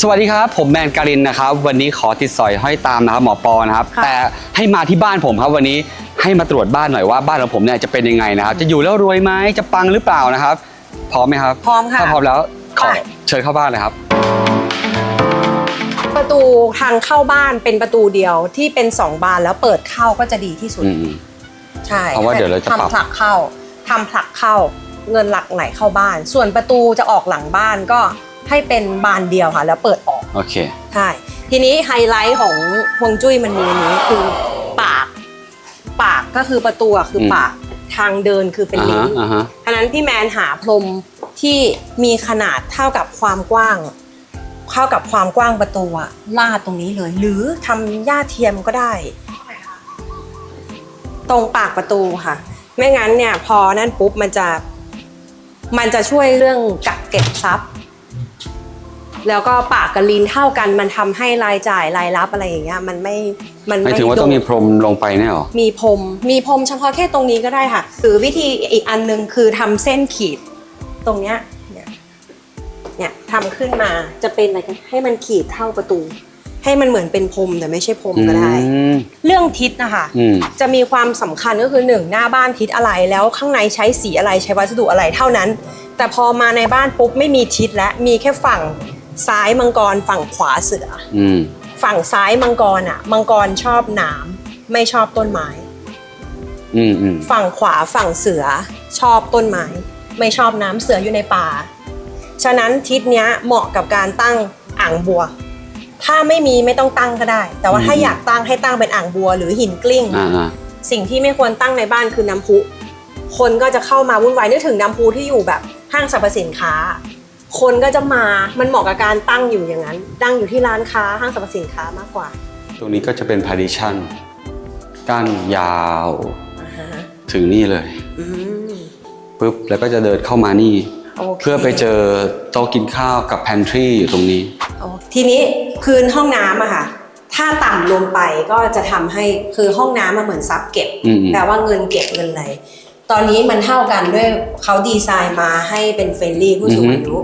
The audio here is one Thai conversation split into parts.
สวัสดีครับ ผมแมนการินนะครับ วันนี้ขอติดสอยห้อยตามนะครับหมอปอนะครับค่ะแต่ให้มาที่บ้านผมครับวันนี้ให้มาตรวจบ้านหน่อยว่าบ้านของผมเนี่ยจะเป็นยังไงนะครับ จะอยู่แล้วรวยไหมจะปังหรือเปล่านะครับ พร้อมไหมครับ พร้อมค่ะถ้าพร้อมแล้วขอไปเชิญเข้าบ้านเลยครับ ประตูทางเข้าบ้านเป็นประตูเดียวที่เป็นสองบานแล้วเปิดเข้าก็จะดีที่สุดอืมใช่เพราะว่าเดี๋ยวเราจะปรับทำผลักเข้าทำผลักเข้า เงินหลักไหลเข้าบ้าน ส่วนประตูจะออกหลังบ้านก็ ให้เป็นบานเดียวค่ะ แล้วเปิดออกโอเค ใช่ทีนี้ไฮไลท์ของฮวงจุ้ยมันมีอันนี้คือปาก ปากก็คือประตูอะคืออม ปากทางเดินคือเป็นอ่าลิ้ฮะนอ่าฮะฉะนั้นพี่แมนหาพรมที่มีขนาดเท่ากับความกว้างเท่ากับความกว้างประตูอะลาดตรงนี้เลย หรือทำหญ้าเทียมก็ได้ ตรงปากประตูค่ะ ไม่งั้นเนี่ยพอนั่นปุ๊บมันจะ มันจะช่วยเรื่องกักเก็บทรัพย์ แล้วก็ปากกับลิ้นเท่ากันมันทำให้รายจ่ายรายรับอะไรอย่างเงี้ยมันไม่มันหมายไม่ถึงว่าต้องมีโดดพรมลงไปเนี่ยเหรอ มีพรม มีพรมเฉพาะแค่ตรงนี้ก็ได้ค่ะ หรือวิธีอีกอันหนึงคือทำเส้นขีด ตรงเนี้ย เนี่ย เนี่ยทำขึ้นมาจะเป็นอะไรกันให้มันขีดเท่าประตู ให้มันเหมือนเป็นพรมแต่ไม่ใช่พรมก็ได้ อืมเรื่องทิศนะคะ อืม จะมีความสำคัญก็คือหนึ่งหน้าบ้านทิศอะไรแล้วข้างในใช้สีอะไรใช้วัสดุอะไรเท่านั้น แต่พอมาในบ้านปุ๊บไม่มีทิศและมีแค่ฝั่ง ซ้ายมังกรฝั่งขวาเสืออืมฝั่งซ้ายมังกรอะ มังกรชอบหนามไม่ชอบต้นไม้อืมอืมฝั่งขวาฝั่งเสือชอบต้นไม้ไม่ชอบน้ำเสืออยู่ในป่า ฉะนั้นทิศเนี้ยเหมาะกับการตั้งอ่างบัว ถ้าไม่มีไม่ต้องตั้งก็ได้ แต่ว่าถ้าอยากตั้งให้ตั้งเป็นอ่างบัวหรือหินกลิ้งอ่าอ่าสิ่งที่ไม่ควรตั้งในบ้านคือน้ำพุ คนก็จะเข้ามาวุ่นวายนึกถึงน้ำพุที่อยู่แบบห้างสรรพสินค้า คนก็จะมามันเหมาะกับการตั้งอยู่อย่างนั้นตั้งอยู่ที่ร้านค้าห้างสรรพสินค้ามากกว่า ตรงนี้ก็จะเป็น partition กั้นยาวอ่าฮะถึงนี่เลยอืมปุ๊บแล้วก็จะเดินเข้ามานี่โอเคเพื่อไปเจอโต๊ะกินข้าวกับ pantry อยู่ตรงนี้โอ้ทีนี้พื้นห้องน้ำอะค่ะ ถ้าต่ำลงไปก็จะทำให้คือห้องน้ำมันเหมือนซับเก็บอืมอืมแปลว่าเงินเก็บเงินอะไรตอนนี้มันเท่ากันด้วยเขาดีไซน์มาให้เป็นเฟรนลี่ผู้สูงอายุ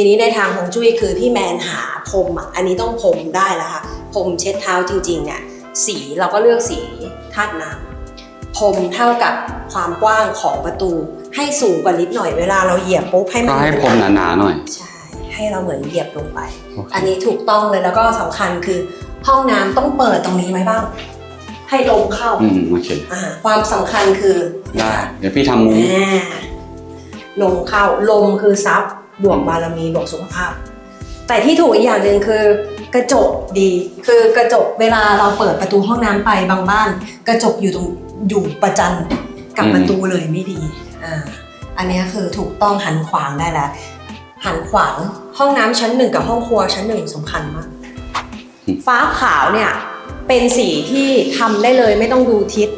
ทีนี้ในทางของจุ้ยคือพี่แมนหาพรมอะอันนี้ต้องพรมได้แล้วค่ะพรมเช็ดเท้าจริงๆเนี่ยสีเราก็เลือกสีธาตุน้ำพรมเท่ากับความกว้างของประตู ให้สูงกว่านิดหน่อยเวลาเราเหยียบปุ๊บให้มัก็นให้พรมหนาๆหน่อย ใช่ให้เราเหมือนเหยียบลงไปโอเคอันนี้ถูกต้องเลยแล้วก็สำคัญคือห้องน้ำต้องเปิดตรงนี้ไว้บ้าง ให้ลมเข้าอืมโอเคอ่าความสำคัญคือได้เดี๋ยวพี่ทำมุ้งอ่าลมเข้าลมคือซับ บวกบารมีบวกสุขภาพ แต่ที่ถูกอีกอย่างหนึ่งคือกระจกดี คือกระจกเวลาเราเปิดประตูห้องน้ำไปบางบ้าน กระจกอยู่ตรงอยู่ประจันกับประตูเลยไม่ดีอ่าอันนี้คือถูกต้องหันขวางได้แล้วหันขวางห้องน้ำชั้นหนึ่งกับห้องครัวชั้นหนึ่งสำคัญมากฟ้าขาวเนี่ยเป็นสีที่ทำได้เลยไม่ต้องดูทิศ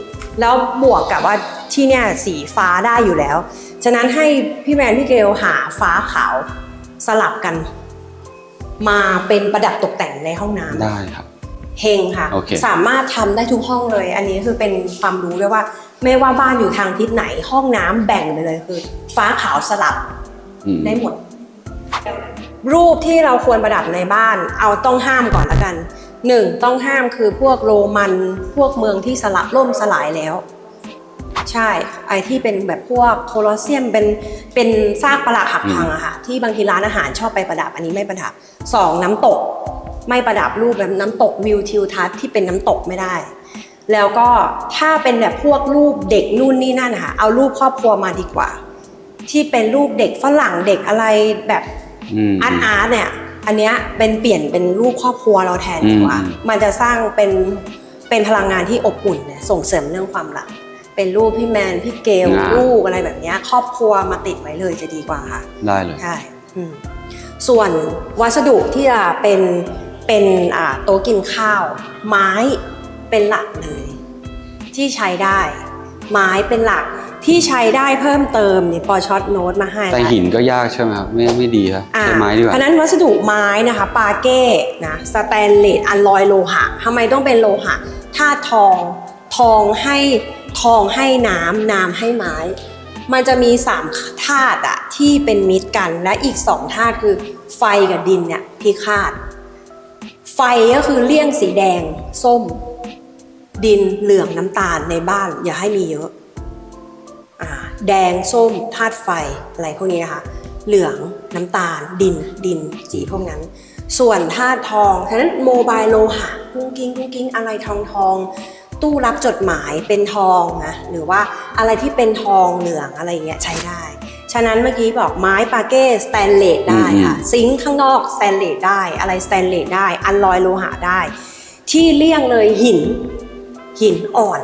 แล้วบวกกับว่าที่เนี่ยสีฟ้าได้อยู่แล้ว ฉะนั้นให้พี่แมนพี่เกลหาฟ้าขาวสลับกัน มาเป็นประดับตกแต่งในห้องน้ำได้ครับ เฮงค่ะโอเคสามารถทำได้ทุกห้องเลย อันนี้คือเป็นความรู้ด้วยว่า ไม่ว่าบ้านอยู่ทางทิศไหนห้องน้ำแบ่งไปเลยคือ ฟ้าขาวสลับอืมได้หมด รูปที่เราควรประดับในบ้าน เอาต้องห้ามก่อนละกันหนึ่งต้องห้ามคือพวกโรมันพวกเมืองที่สลับล่มสลายแล้ว ใช่ไอที่เป็นแบบพวกโคลอสเซียมเป็นเป็นซากปรักหักพังอะค่ะที่บางทีร้านอาหารชอบไปประดับอันนี้ไม่ประดับสองน้ำตก ไม่ประดับรูปแบบน้ำตกวิวทิวทัศน์ที่เป็นน้ำตกไม่ได้ แล้วก็ถ้าเป็นแบบพวกรูปเด็กนู่นนี่นั่นนะคะเอารูปครอบครัวมาดีกว่า ที่เป็นรูปเด็กฝรั่งเด็กอะไรแบบอืมอาร์ตอาร์ตเนี่ยอันเนี้ยเป็นเปลี่ยนเป็นรูปครอบครัวเราแทนดีกว่าอืมมันจะสร้างเป็นเป็นพลังงานที่อบอุ่นเนี่ยส่งเสริมเรื่องความรัก เป็นรูปพี่แมนพี่เกลลูกอะไรแบบเนี้ยครอบครัวมาติดไว้เลยจะดีกว่าค่ะ ได้เลย ใช่อืมส่วนวัสดุที่จะเป็นเป็นอ่าโต๊ะกินข้าว ไม้เป็นหลักเลย ที่ใช้ได้ ไม้เป็นหลักที่ใช้ได้เพิ่มเติมเนี่ยปอช็อตโน้ตมาให้แต่แล้วหินก็ยากใช่ไหมครับ ไม่ไม่ดีครับอ่าใช้ไม้ดีกว่า เพราะฉะนั้นวัสดุไม้นะคะปาเก้นะสแตนเลสอัลลอยโลหะทำไมต้องเป็นโลหะธาตุทองทองให้ ทองให้น้ำน้ำให้ไม้ มันจะมีสามธาตุอะที่เป็นมิตรกัน และอีกสองธาตุคือ ไฟกับดินเนี่ยพิฆาต ไฟก็คือเลี่ยงสีแดง ส้ม ดินเหลืองน้ำตาลในบ้าน อย่าให้มีเยอะอ่าแดงส้มธาตุไฟอะไรพวกนี้นะคะ เหลืองน้ำตาล ดินดินสีพวกนั้น ส่วนธาตุทองฉะนั้นโมบายโลหะกุ้งกิ้งกุ้งกิ้งอะไรทองทอง ตู้รับจดหมายเป็นทองนะหรือว่าอะไรที่เป็นทองเหลืองอะไรอย่างเงี้ยใช้ได้ ฉะนั้นเมื่อกี้บอกไม้ปาเก้สแตนเลสได้ค่ะ ซิงค์ข้างนอกสแตนเลสได้ อะไรสแตนเลสได้ อันลอยโลหะได้ ที่เลี่ยงเลยหิน หินอ่อน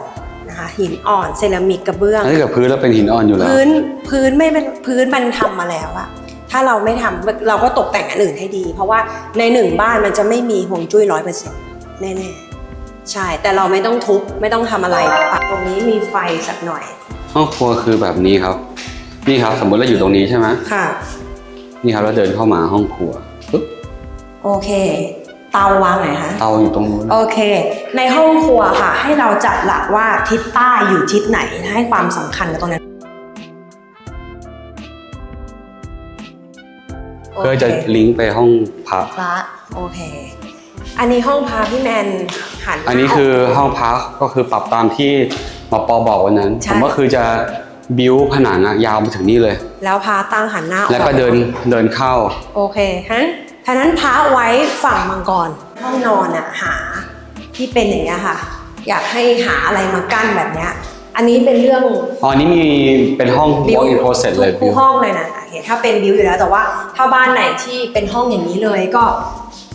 นะคะหินอ่อนเซรามิกกระเบื้องถ้าเกิดพื้นแล้วเป็นหินอ่อนอยู่แล้วพื้นพื้นไม่เป็นพื้นมันทำมาแล้วอะถ้าเราไม่ทำเราก็ตกแต่งอันอื่นให้ดี เพราะว่าในหนึ่งบ้านมันจะไม่มีห่วงจุ้ยร้อยเปอร์เซ็นต์แน่ๆ ใช่ แต่เราไม่ต้องทุบไม่ต้องทำอะไรปักตรงนี้มีไฟสักหน่อย ห้องครัวคือแบบนี้ครับ นี่ครับสมมติเราอยู่ตรงนี้ใช่ไหมค่ะ นี่ครับเราเดินเข้ามาห้องครัวปึ๊บโอเค เตาวางไหนคะ เตาอยู่ตรงนู้นโอเค ในห้องครัวค่ะ ให้เราจัดหลักว่าทิศใต้อยู่ทิศไหนให้ความสำคัญกับตรงนั้นเพื่อจะลิงก์ไปห้องพระพระโอเค อันนี้ห้องพระพี่แมนหันหาอันนี้คือออกห้องพักก็คือปรับตามที่หมอปอบอกวันนั้นใช่ผมก็คือจะบิวผนังอะยาวมาถึงนี่เลย แล้วพระตั้งหันหน้าออกแล้วก็เดินเดินเข้า โอเคฮะฉะนั้นพระไว้ฝั่งมังกรห้องนอนอะหาที่เป็นอย่างเงี้ยค่ะ อยากให้หาอะไรมากั้นแบบเนี้ยอันนี้เป็นเรื่องอ๋ออันนี้มีเป็นห้องบิว walk in closet เลยทุกห้องเลยนะเห็นถ้าเป็นบิวอยู่แล้วแต่ว่าถ้าบ้านไหนที่เป็นห้องอย่างนี้เลยก็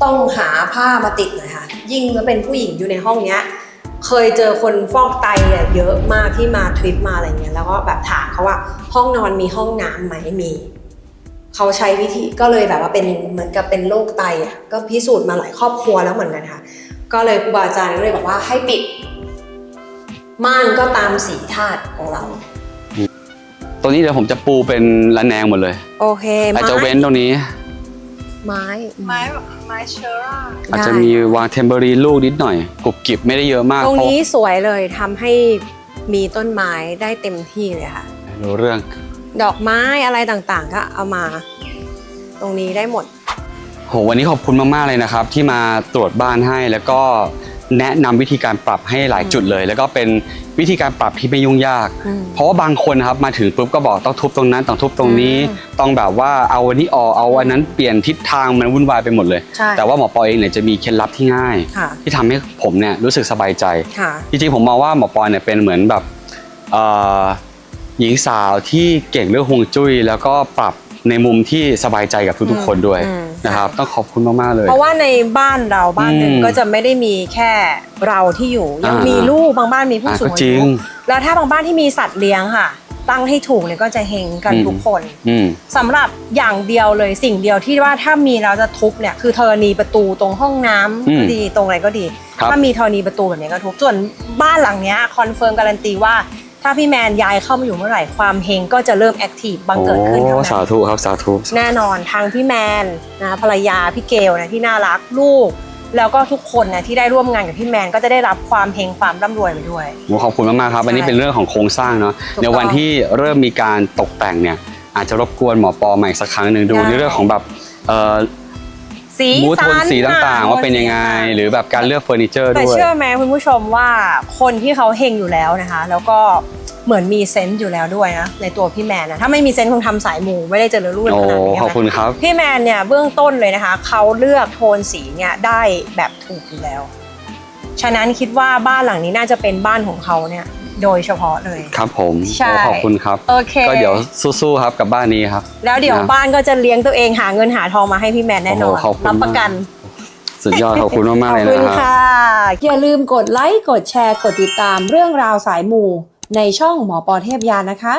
ต้องหาผ้ามาติดหน่อยค่ะ ยิ่งถ้าเป็นผู้หญิงอยู่ในห้องเนี้ย เคยเจอคนฟอกไตอะเยอะมากที่มาทริปมาอะไรเงี้ยแล้วก็แบบถามเขาว่าห้องนอนมีห้องน้ำไหมมีเขาใช้วิธีก็เลยแบบว่าเป็นเหมือนกับเป็นโรคไตอะก็พิสูจน์มาหลายครอบครัวแล้วเหมือนกันค่ะ ก็เลยครูบาอาจารย์ก็เลยบอกว่าให้ปิด ม่านก็ตามสีธาตุของเรา ตัวนี้เดี๋ยวผมจะปูเป็นระแนงหมดเลย โอเคอาจจะเว้นตรงนี้ ไม้ไม้แบบไม้เชอร่าอาจจะมีวางเทมเบอรีลูกนิดหน่อยกรุบกริบไม่ได้เยอะมากตรงเพราะนี้สวยเลยทำให้มีต้นไม้ได้เต็มที่เลยค่ะรู้เรื่อง ดอกไม้อะไรต่างๆ ก็เอามา ตรงนี้ได้หมด โหวันนี้ขอบคุณมากๆเลยนะครับ ที่มาตรวจบ้านให้แล้วก็ แนะนำวิธีการปรับให้หลายจุดเลย แล้วก็เป็นวิธีการปรับที่ไม่ยุ่งยากอืมเพราะว่าบางคนนะครับมาถึงปุ๊บก็บอกต้องทุบตรงนั้นต้องทุบตรงนี้อืมต้องแบบว่าเอาอันนี้ออกเอาอันนั้นเปลี่ยนทิศทางมันวุ่นวายไปหมดเลยใช่แต่ว่าหมอปอเองเนี่ยจะมีเคล็ดลับที่ง่ายค่ะที่ทำให้ผมเนี่ยรู้สึกสบายใจค่ะจริงๆผมมองว่าหมอปอเนี่ยเป็นเหมือนแบบเอ่อหญิงสาวที่เก่งเรื่องฮวงจุ้ยแล้วก็ปรับ ในมุมที่สบายใจกับทุกๆคนด้วยอืม นะครับ ต้องขอบคุณมากๆเลย เพราะว่าในบ้านเราบ้านหนึ่งอืมก็จะไม่ได้มีแค่เราที่อยู่ ยังอ่ามีมีลูกบางบ้านมีผู้อ่าสูงก็อาจริยุงแล้วถ้าบางบ้านที่มีสัตว์เลี้ยงค่ะ ตั้งให้ถูกเนี่ยก็จะเฮงกันอืม ทุกคนอืม สำหรับอย่างเดียวเลยสิ่งเดียวที่ว่าถ้ามีเราจะทุบเนี่ยคือธรณีประตูตรงห้องน้ำอืมก็ดีตรงอะไรก็ดี ครับ ถ้ามีธรณีประตูแบบนี้ก็ทุบส่วนบ้านหลังเนี้ยคอนเฟิร์มการันตีว่า ถ้าพี่แมนย้ายเข้ามาอยู่เมื่อไหร่ความเฮงก็จะเริ่มแอคทีฟบังเกิดขึ้นโอ้เท่าสานั้นธุครับสาธุแน่นอนทางพี่แมนนะภรรยาพี่เกลนะที่น่ารักลูก แล้วก็ทุกคนนะที่ได้ร่วมงานกับพี่แมนก็จะได้รับความเฮงความร่ำรวยไปด้วยผมขอบคุณมากๆครับอันนี้ใช่เป็นเรื่องของโครงสร้างเนาะถูกต้องในวันที่เริ่มมีการตกแต่งเนี่ยอาจจะรบกวนหมอปอใหม่สักครั้งหนึ่งดูได้ในเรื่องของแบบเอ่อ สีมูทโทนสันสีต่างๆ ว่าเป็นยังไง หรือแบบการเลือกเฟอร์นิเจอร์แต่ด้วย เชื่อไหมคุณผู้ชมว่าคนที่เขาเฮงอยู่แล้วนะคะ แล้วก็เหมือนมีเซนต์อยู่แล้วด้วยนะในตัวพี่แมนนะถ้าไม่มีเซนต์คงทำสายมูไม่ได้เจริญรุ่งเรืองโอ้ขนาดนี้ขอบนะคุณครับ พี่แมนเนี่ยเบื้องต้นเลยนะคะเขาเลือกโทนสีเนี่ยได้แบบถูกอยู่แล้ว ฉะนั้นคิดว่าบ้านหลังนี้น่าจะเป็นบ้านของเขาเนี่ย โดยเฉพาะเลย ครับผมใช่โอ้ขอบคุณครับ โอเค ก็เดี๋ยวสู้ๆครับกับบ้านนี้ครับ แล้วเดี๋ยวนะบ้านก็จะเลี้ยงตัวเองหาเงินหาทองมาให้พี่แมนแน่นอนโอ้โหขอบคุณรับประกัน สุดยอดขอบคุณมากๆเลยขอบนะคุณครับค่ะ อย่าลืมกดไลค์กดแชร์กดติดตามเรื่องราวสายมูในช่องหมอปอเทพยานะคะ